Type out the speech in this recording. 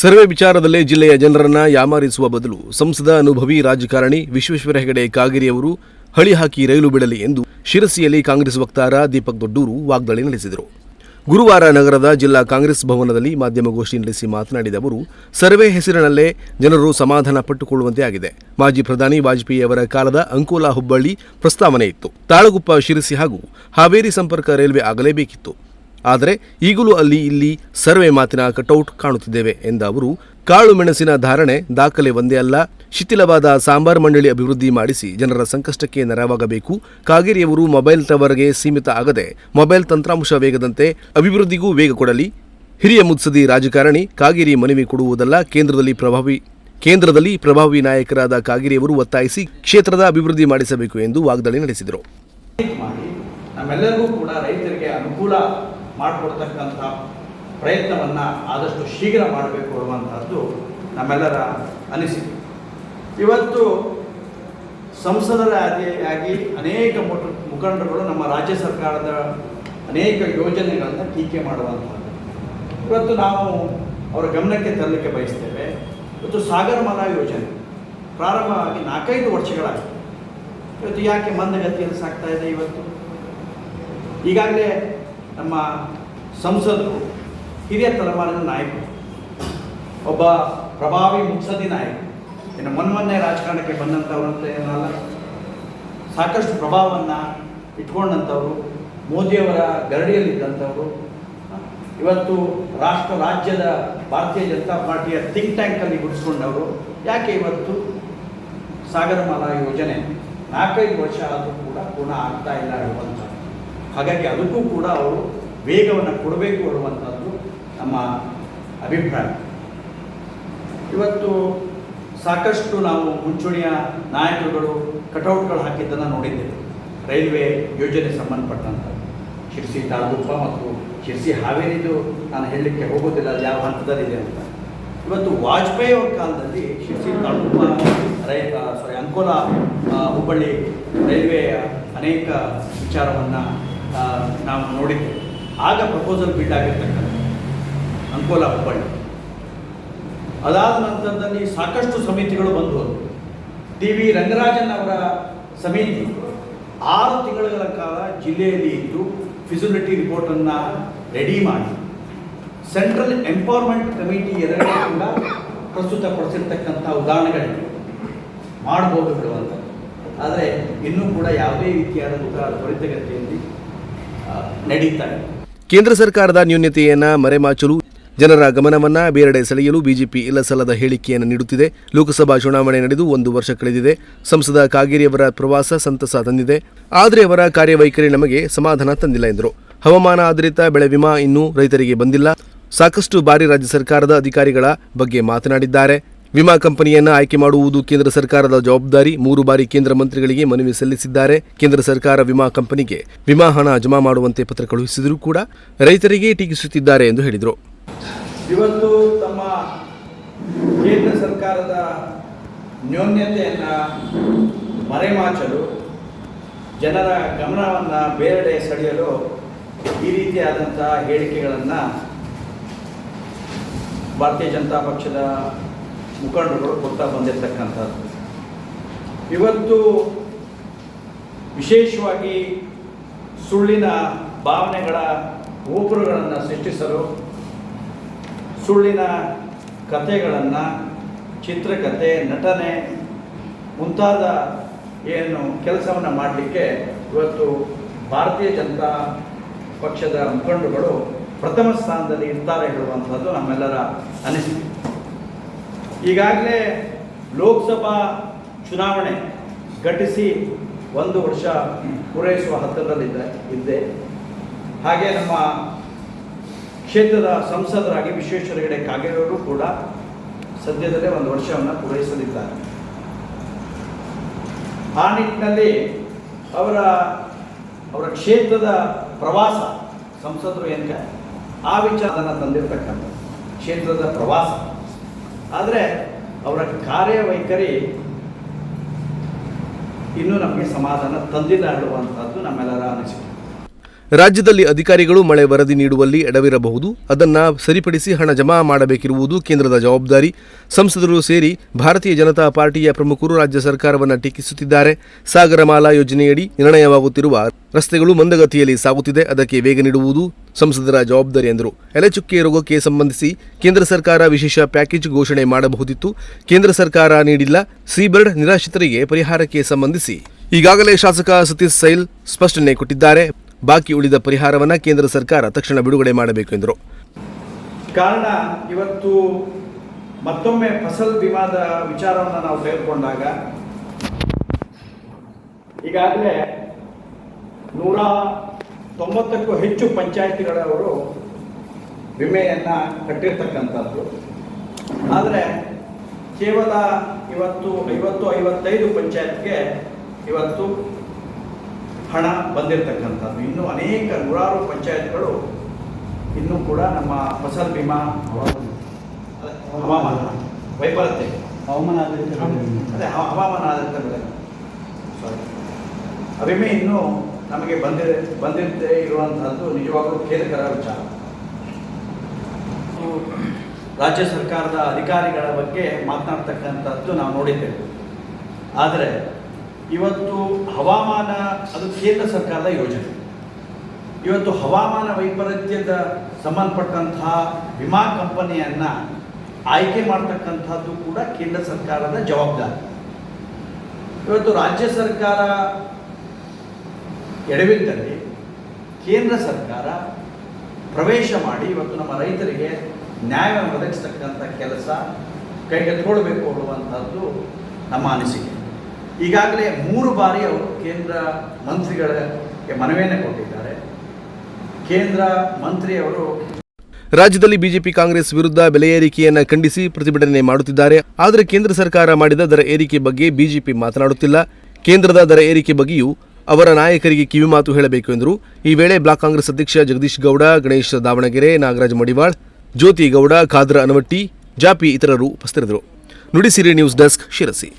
Survey ವಿಚಾರದಲ್ಲೇ ಜಿಲ್ಲೆಯ ಜನರನ್ನ ಯಾಮಾರಿಸುವ ಬದಲು ಸಂಸದ ಅನುಭವಿ ರಾಜಕಾರಣಿ ವಿಶ್ವೇಶ್ವರ ಹೆಗಡೆ ಕಾಗೇರಿಯವರು ಹಳಿ ಹಾಕಿ ರೈಲು ಬಿಡಲಿ ಎಂದು ಶಿರಸಿಯಲ್ಲಿ ಕಾಂಗ್ರೆಸ್ ವಕ್ತಾರ ದೀಪಕ್ ದೊಡ್ಡೂರು ವಾಗ್ದಾಳಿ ನಡೆಸಿದರು. ಗುರುವಾರ ನಗರದ ಜಿಲ್ಲಾ ಕಾಂಗ್ರೆಸ್ ಭವನದಲ್ಲಿ ಮಾಧ್ಯಮಗೋಷ್ಠಿ ನಡೆಸಿ ಮಾತನಾಡಿದ ಅವರು, ಸರ್ವೆ ಹೆಸರಿನಲ್ಲೇ ಜನರು ಸಮಾಧಾನ ಪಟ್ಟುಕೊಳ್ಳುವಂತೆ ಆಗಿದೆ. ಮಾಜಿ ಪ್ರಧಾನಿ ವಾಜಪೇಯಿ ಅವರ ಕಾಲದ ಅಂಕೋಲಾ ಹುಬ್ಬಳ್ಳಿ ಪ್ರಸ್ತಾವನೆ ಇತ್ತು. ತಾಳಗುಪ್ಪ ಶಿರಸಿ ಹಾಗೂ ಹಾವೇರಿ ಸಂಪರ್ಕ ರೈಲ್ವೆ ಆಗಲೇಬೇಕಿತ್ತು. ಆದರೆ ಈಗಲೂ ಅಲ್ಲಿ ಇಲ್ಲಿ ಸರ್ವೆ ಮಾತಿನ ಕಟೌಟ್ ಕಾಣುತ್ತಿದ್ದೇವೆ ಎಂದ ಅವರು, ಕಾಳು ಮೆಣಸಿನ ಧಾರಣೆ ದಾಖಲೆ ಒಂದೇ ಅಲ್ಲ, ಶಿಥಿಲವಾದ ಸಾಂಬಾರ್ ಮಂಡಳಿ ಅಭಿವೃದ್ಧಿ ಮಾಡಿಸಿ ಜನರ ಸಂಕಷ್ಟಕ್ಕೆ ನೆರವಾಗಬೇಕು. ಕಾಗೇರಿಯವರು ಮೊಬೈಲ್ ಟವರ್ಗೆ ಸೀಮಿತ ಆಗದೆ ಮೊಬೈಲ್ ತಂತ್ರಾಂಶ ವೇಗದಂತೆ ಅಭಿವೃದ್ಧಿಗೂ ವೇಗ ಕೊಡಲಿ. ಹಿರಿಯ ಮುತ್ಸದಿ ರಾಜಕಾರಣಿ ಕಾಗೇರಿ ಮನವಿ ಕೊಡುವುದಲ್ಲ, ಕೇಂದ್ರದಲ್ಲಿ ಪ್ರಭಾವಿ ಕೇಂದ್ರದಲ್ಲಿ ಪ್ರಭಾವಿ ನಾಯಕರಾದ ಕಾಗೇರಿಯವರು ಒತ್ತಾಯಿಸಿ ಕ್ಷೇತ್ರದ ಅಭಿವೃದ್ಧಿ ಮಾಡಿಸಬೇಕು ಎಂದು ವಾಗ್ದಾಳಿ ನಡೆಸಿದರು. ಮಾಡಿಕೊಡ್ತಕ್ಕಂಥ ಪ್ರಯತ್ನವನ್ನು ಆದಷ್ಟು ಶೀಘ್ರ ಮಾಡಬೇಕು ಅನ್ನುವಂಥದ್ದು ನಮ್ಮೆಲ್ಲರ ಅನಿಸಿಕೆ. ಇವತ್ತು ಸಂಸದರಾಗಿ ಆಗಿ ಅನೇಕ ಮುಖ- ಮುಖಂಡರುಗಳು ನಮ್ಮ ರಾಜ್ಯ ಸರ್ಕಾರದ ಅನೇಕ ಯೋಜನೆಗಳನ್ನು ಟೀಕೆ ಮಾಡುವಂಥದ್ದು. ಇವತ್ತು ನಾವು ಅವರ ಗಮನಕ್ಕೆ ತರಲಿಕ್ಕೆ ಬಯಸ್ತೇವೆ. ಇವತ್ತು ಸಾಗರಮಾಲಾ ಯೋಜನೆ ಪ್ರಾರಂಭವಾಗಿ ನಾಲ್ಕೈದು ವರ್ಷಗಳಾಗಿದೆ ಇವತ್ತು ಯಾಕೆ ಮಂದಗತಿಯಲ್ಲಿ ಸಾಗ್ತಾ ಇದೆ ಇವತ್ತು? ಈಗಾಗಲೇ ನಮ್ಮ ಸಂಸದರು, ಹಿರಿಯ ತಲೆಮಾರಿನ ನಾಯಕರು, ಒಬ್ಬ ಪ್ರಭಾವಿ ಮುತ್ಸದಿ ನಾಯಕ ಇನ್ನು ಮೊನ್ನೆ ರಾಜಕಾರಣಕ್ಕೆ ಬಂದಂಥವ್ರಂತ ಏನಲ್ಲ, ಸಾಕಷ್ಟು ಪ್ರಭಾವವನ್ನು ಇಟ್ಕೊಂಡಂಥವ್ರು, ಮೋದಿಯವರ ಗರಡಿಯಲ್ಲಿದ್ದಂಥವ್ರು, ಇವತ್ತು ರಾಷ್ಟ್ರ ರಾಜ್ಯದ ಭಾರತೀಯ ಜನತಾ ಪಾರ್ಟಿಯ ಥಿಂಕ್ ಟ್ಯಾಂಕಲ್ಲಿ ಗುಡಿಸ್ಕೊಂಡವರು, ಯಾಕೆ ಇವತ್ತು ಸಾಗರಮಾಲಾ ಯೋಜನೆ ನಾಲ್ಕೈದು ವರ್ಷ ಆದರೂ ಕೂಡ ಪೂರ್ಣ ಆಗ್ತಾ ಇಲ್ಲ ಹೇಳುವಂಥದ್ದು ಹಾಗಾಗಿ ಅದಕ್ಕೂ ಕೂಡ ಅವರು ವೇಗವನ್ನು ಕೊಡಬೇಕು ಅನ್ನುವಂಥದ್ದು ನಮ್ಮ ಅಭಿಪ್ರಾಯ. ಇವತ್ತು ಸಾಕಷ್ಟು ನಾವು ಮುಂಚೂಣಿಯ ನಾಯಕರುಗಳು ಕಟೌಟ್ಗಳು ಹಾಕಿದ್ದನ್ನು ನೋಡಿದ್ದೇವೆ. ರೈಲ್ವೆ ಯೋಜನೆ ಸಂಬಂಧಪಟ್ಟಂಥದ್ದು ಶಿರ್ಸಿ ತಾಲೂಕು ಮತ್ತು ಶಿರ್ಸಿ ಹಾವೇರಿದು ನಾನು ಹೇಳಲಿಕ್ಕೆ ಹೋಗೋದಿಲ್ಲ ಅದು ಯಾವ ಹಂತದಲ್ಲಿದೆ ಅಂತ. ಇವತ್ತು ವಾಜಪೇಯಿ ಅವರ ಕಾಲದಲ್ಲಿ ಶಿರ್ಸಿ ತಾಲೂಕು ರೈ ಸಾರಿ ಅಂಕೋಲಾ ಹುಬ್ಬಳ್ಳಿ ರೈಲ್ವೆಯ ಅನೇಕ ವಿಚಾರವನ್ನು ನಾವು ನೋಡಿದ್ದೇವೆ ಆಗ ಪ್ರಪೋಸಲ್ ಬಿಲ್ಡ್ ಆಗಿರ್ತಕ್ಕಂಥ ಅಂಕೋಲ ಹುಬ್ಬಳ್ಳಿ. ಅದಾದ ನಂತರದಲ್ಲಿ ಸಾಕಷ್ಟು ಸಮಿತಿಗಳು ಬಂದು ಹೋದವು. ಟಿ ವಿ ರಂಗರಾಜನ್ ಅವರ ಸಮಿತಿ ಆರು ತಿಂಗಳ ಕಾಲ ಜಿಲ್ಲೆಯಲ್ಲಿ ಇದ್ದು ಫಿಸಿಲಿಟಿ ರಿಪೋರ್ಟನ್ನು ರೆಡಿ ಮಾಡಿ. ಸೆಂಟ್ರಲ್ ಎಂಪವರ್ಮೆಂಟ್ ಕಮಿಟಿ ಎರಡನೇ ಕೂಡ ಪ್ರಸ್ತುತಪಡಿಸಿರ್ತಕ್ಕಂಥ ಉದಾಹರಣೆಗಳಿವೆ. ಮಾಡ್ಬೋದು ಬಿಡುವಂಥದ್ದು. ಆದರೆ ಇನ್ನೂ ಕೂಡ ಯಾವುದೇ ರೀತಿಯಾದಂಥ ತ್ವರಿತಗತಿಯಲ್ಲಿ ನಡೀತಾ ಕೇಂದ್ರ ಸರ್ಕಾರದ ನ್ಯೂನ್ಯತೆಯನ್ನು ಮರೆಮಾಚಲು ಜನರ ಗಮನವನ್ನ ಬೇರೆಡೆ ಸೆಳೆಯಲು ಬಿಜೆಪಿ ಇಲ್ಲಸಲ್ಲದ ಹೇಳಿಕೆಯನ್ನು ನೀಡುತ್ತಿದೆ. ಲೋಕಸಭಾ ಚುನಾವಣೆ ನಡೆದು ಒಂದು ವರ್ಷ ಕಳೆದಿದೆ. ಸಂಸದ ಕಾಗೇರಿಯವರ ಪ್ರವಾಸ ಸಂತಸ ತಂದಿದೆ. ಆದರೆ ಅವರ ಕಾರ್ಯವೈಖರಿ ನಮಗೆ ಸಮಾಧಾನ ತಂದಿಲ್ಲ ಎಂದರು. ಹವಾಮಾನ ಆಧಾರಿತ ಬೆಳೆ ವಿಮಾ ಇನ್ನೂ ರೈತರಿಗೆ ಬಂದಿಲ್ಲ. ಸಾಕಷ್ಟು ಬಾರಿ ರಾಜ್ಯ ಸರ್ಕಾರದ ಅಧಿಕಾರಿಗಳ ಬಗ್ಗೆ ಮಾತನಾಡಿದ್ದಾರೆ. ವಿಮಾ ಕಂಪನಿಯನ್ನ ಆಯ್ಕೆ ಮಾಡುವುದು ಕೇಂದ್ರ ಸರ್ಕಾರದ ಜವಾಬ್ದಾರಿ. ಮೂರು ಬಾರಿ ಕೇಂದ್ರ ಮಂತ್ರಿಗಳಿಗೆ ಮನವಿ ಸಲ್ಲಿಸಿದ್ದಾರೆ. ಕೇಂದ್ರ ಸರ್ಕಾರ ವಿಮಾ ಕಂಪನಿಗೆ ವಿಮಾ ಹಣ ಜಮಾ ಮಾಡುವಂತೆ ಪತ್ರ ಕಳುಹಿಸಿದರೂ ಕೂಡ ರೈತರಿಗೆ ಟೀಕಿಸುತ್ತಿದ್ದಾರೆ ಎಂದು ಹೇಳಿದರು. ಇವತ್ತು ತಮ್ಮ ಕೇಂದ್ರ ಸರ್ಕಾರದ ನ್ಯೂನ್ಯತೆಯನ್ನು ಮರೆಮಾಚಲು ಜನರ ಗಮನವನ್ನು ಬೇರೆಡೆ ಸೆಳೆಯಲು ಈ ರೀತಿಯಾದಂತಹ ಹೇಳಿಕೆಗಳನ್ನು ಭಾರತೀಯ ಜನತಾ ಪಕ್ಷದ ಮುಖಂಡರುಗಳು ಕೊಡ್ತಾ ಬಂದಿರತಕ್ಕಂಥದ್ದು. ಇವತ್ತು ವಿಶೇಷವಾಗಿ ಸುಳ್ಳಿನ ಭಾವನೆಗಳ ಗೋಪುರಗಳನ್ನು ಸೃಷ್ಟಿಸಲು, ಸುಳ್ಳಿನ ಕಥೆಗಳನ್ನು, ಚಿತ್ರಕಥೆ, ನಟನೆ ಮುಂತಾದ ಏನು ಕೆಲಸವನ್ನು ಮಾಡಲಿಕ್ಕೆ ಇವತ್ತು ಭಾರತೀಯ ಜನತಾ ಪಕ್ಷದ ಮುಖಂಡರುಗಳು ಪ್ರಥಮ ಸ್ಥಾನದಲ್ಲಿ ಇರ್ತಾರೆ ಹೇಳುವಂಥದ್ದು ನಮ್ಮೆಲ್ಲರ ಅನಿಸಿಕೆ. ಈಗಾಗಲೇ ಲೋಕಸಭಾ ಚುನಾವಣೆ ಘಟಿಸಿ ಒಂದು ವರ್ಷ ಪೂರೈಸುವ ಹತ್ತಿರದಲ್ಲಿದ್ದ ಇದ್ದೆ. ಹಾಗೆ ನಮ್ಮ ಕ್ಷೇತ್ರದ ಸಂಸದರಾಗಿ ವಿಶ್ವೇಶ್ವರ ಹೆಗಡೆ ಕಾಗೇರಿಯವರು ಕೂಡ ಸದ್ಯದಲ್ಲೇ ಒಂದು ವರ್ಷವನ್ನು ಪೂರೈಸಲಿದ್ದಾರೆ. ಆ ನಿಟ್ಟಿನಲ್ಲಿ ಅವರ ಅವರ ಕ್ಷೇತ್ರದ ಪ್ರವಾಸ ಸಂಸದರು ಏನಕ್ಕೆ ಆ ವಿಚಾರವನ್ನು ತಂದಿರತಕ್ಕಂಥ ಕ್ಷೇತ್ರದ ಪ್ರವಾಸ. ಆದರೆ ಅವರ ಕಾರ್ಯವೈಖರಿ ಇನ್ನೂ ನಮಗೆ ಸಮಾಧಾನ ತಂದಿಲ್ಲ ಹೇಳುವಂಥದ್ದು ನಮ್ಮೆಲ್ಲರ ಅನಿಸಿಕೆ. ರಾಜ್ಯದಲ್ಲಿ ಅಧಿಕಾರಿಗಳು ಮಳೆ ವರದಿ ನೀಡುವಲ್ಲಿ ಎಡವಿರಬಹುದು. ಅದನ್ನು ಸರಿಪಡಿಸಿ ಹಣ ಜಮಾ ಮಾಡಬೇಕಿರುವುದು ಕೇಂದ್ರದ ಜವಾಬ್ದಾರಿ. ಸಂಸದರು ಸೇರಿ ಭಾರತೀಯ ಜನತಾ ಪಾರ್ಟಿಯ ಪ್ರಮುಖರು ರಾಜ್ಯ ಸರ್ಕಾರವನ್ನು ಟೀಕಿಸುತ್ತಿದ್ದಾರೆ. ಸಾಗರಮಾಲಾ ಯೋಜನೆಯಡಿ ನಿರ್ಣಯವಾಗುತ್ತಿರುವ ರಸ್ತೆಗಳು ಮಂದಗತಿಯಲ್ಲಿ ಸಾಗುತ್ತಿದೆ. ಅದಕ್ಕೆ ವೇಗ ನೀಡುವುದು ಸಂಸದರ ಜವಾಬ್ದಾರಿ ಎಂದರು. ಎಲೆಚುಕ್ಕೆ ರೋಗಕ್ಕೆ ಸಂಬಂಧಿಸಿ ಕೇಂದ್ರ ಸರ್ಕಾರ ವಿಶೇಷ ಪ್ಯಾಕೇಜ್ ಘೋಷಣೆ ಮಾಡಬಹುದಿತ್ತು. ಕೇಂದ್ರ ಸರ್ಕಾರ ನೀಡಿಲ್ಲ. ಸೀಬರ್ಡ್ ನಿರಾಶ್ರಿತರಿಗೆ ಪರಿಹಾರಕ್ಕೆ ಸಂಬಂಧಿಸಿ ಈಗಾಗಲೇ ಶಾಸಕ ಸತೀಶ್ ಸೈಲ್ ಸ್ಪಷ್ಟನೆ ಕೊಟ್ಟಿದ್ದಾರೆ. ಬಾಕಿ ಉಳಿದ ಪರಿಹಾರವನ್ನು ಕೇಂದ್ರ ಸರ್ಕಾರ ತಕ್ಷಣ ಬಿಡುಗಡೆ ಮಾಡಬೇಕು ಎಂದರು. ಕಾರಣ, ಇವತ್ತು ಮತ್ತೊಮ್ಮೆ ಫಸಲ್ ಬಿಮಾದ ವಿಚಾರವನ್ನು ನಾವು ತೆಗೆದುಕೊಂಡಾಗ ಈಗಾಗಲೇ ನೂರ ತೊಂಬತ್ತಕ್ಕೂ ಹೆಚ್ಚು ಪಂಚಾಯತಿಗಳವರು ವಿಮೆಯನ್ನು ಕಟ್ಟಿರ್ತಕ್ಕಂಥದ್ದು. ಆದರೆ ಕೇವಲ ಇವತ್ತು ಐವತ್ತು ಐವತ್ತೈದು ಪಂಚಾಯತ್ಗೆ ಇವತ್ತು ಹಣ ಬಂದಿರತಕ್ಕಂಥದ್ದು. ಇನ್ನು ಅನೇಕ ನೂರಾರು ಪಂಚಾಯತ್ಗಳು ಇನ್ನೂ ಕೂಡ ನಮ್ಮ ಫಸಲ್ ಬಿಮಾ ಹವಾಮಾನ ವೈಪರೀತ್ಯ ಹವಾಮಾನ ಆಧಾರಿತ ಅದೇ ಹವ- ಹವಾಮಾನ ಆಧಾರಿತ ಬೆಳೆ. ಸಾರಿ ವಿಮೆ ಇನ್ನೂ ನಮಗೆ ಬಂದಿ ಬಂದಿರದೇ ಇರುವಂತಹದ್ದು ನಿಜವಾಗಲೂ ಖೇದಕರ ವಿಚಾರ. ರಾಜ್ಯ ಸರ್ಕಾರದ ಅಧಿಕಾರಿಗಳ ಬಗ್ಗೆ ಮಾತನಾಡ್ತಕ್ಕಂಥದ್ದು ನಾವು ನೋಡಿದ್ದೇವೆ. ಆದರೆ ಇವತ್ತು ಹವಾಮಾನ, ಅದು ಕೇಂದ್ರ ಸರ್ಕಾರದ ಯೋಜನೆ. ಇವತ್ತು ಹವಾಮಾನ ವೈಪರೀತ್ಯದ ಸಂಬಂಧಪಟ್ಟಂತಹ ವಿಮಾ ಕಂಪನಿಯನ್ನು ಆಯ್ಕೆ ಮಾಡ್ತಕ್ಕಂಥದ್ದು ಕೂಡ ಕೇಂದ್ರ ಸರ್ಕಾರದ ಜವಾಬ್ದಾರಿ. ಇವತ್ತು ರಾಜ್ಯ ಸರ್ಕಾರ ಎಡವಿದ್ದಲ್ಲಿ ಕೇಂದ್ರ ಸರ್ಕಾರ ಪ್ರವೇಶ ಮಾಡಿ ಇವತ್ತು ನಮ್ಮ ರೈತರಿಗೆ ನ್ಯಾಯವನ್ನು ಒದಗಿಸ್ತಕ್ಕಂಥ ಕೆಲಸ ಕೈಗೆತ್ಕೊಳ್ಬೇಕು ಅನ್ನುವಂಥದ್ದು ನಮ್ಮ ಅನಿಸಿಕೆ. ಈಗಾಗಲೇ ಮೂರು ಬಾರಿ ಅವರು ಕೇಂದ್ರ ಮಂತ್ರಿಗಳಿಗೆ ಮನವಿಯನ್ನು ಕೊಟ್ಟಿದ್ದಾರೆ. ಕೇಂದ್ರ ಮಂತ್ರಿಯವರು ರಾಜ್ಯದಲ್ಲಿ ಬಿಜೆಪಿ ಕಾಂಗ್ರೆಸ್ ವಿರುದ್ಧ ಬೆಲೆ ಏರಿಕೆಯನ್ನು ಖಂಡಿಸಿ ಪ್ರತಿಭಟನೆ ಮಾಡುತ್ತಿದ್ದಾರೆ. ಆದರೆ ಕೇಂದ್ರ ಸರ್ಕಾರ ಮಾಡಿದ ದರ ಏರಿಕೆ ಬಗ್ಗೆ ಬಿಜೆಪಿ ಮಾತನಾಡುತ್ತಿಲ್ಲ. ಕೇಂದ್ರದ ದರ ಏರಿಕೆ ಬಗ್ಗೆಯೂ ಅವರ ನಾಯಕರಿಗೆ ಕಿವಿಮಾತು ಹೇಳಬೇಕು ಎಂದರು. ಈ ವೇಳೆ ಬ್ಲಾಕ್ ಕಾಂಗ್ರೆಸ್ ಅಧ್ಯಕ್ಷ ಜಗದೀಶ್ ಗೌಡ, ಗಣೇಶ್ ದಾವಣಗೆರೆ, ನಾಗರಾಜ್ ಮಡಿವಾಳ್, ಜ್ಯೋತಿ ಗೌಡ, ಖಾದ್ರ ಅನವಟ್ಟಿ, ಜಾಪಿ ಇತರರು ಉಪಸ್ಥಿತರಿದ್ದರು. Nudisiri news desk Sirsi.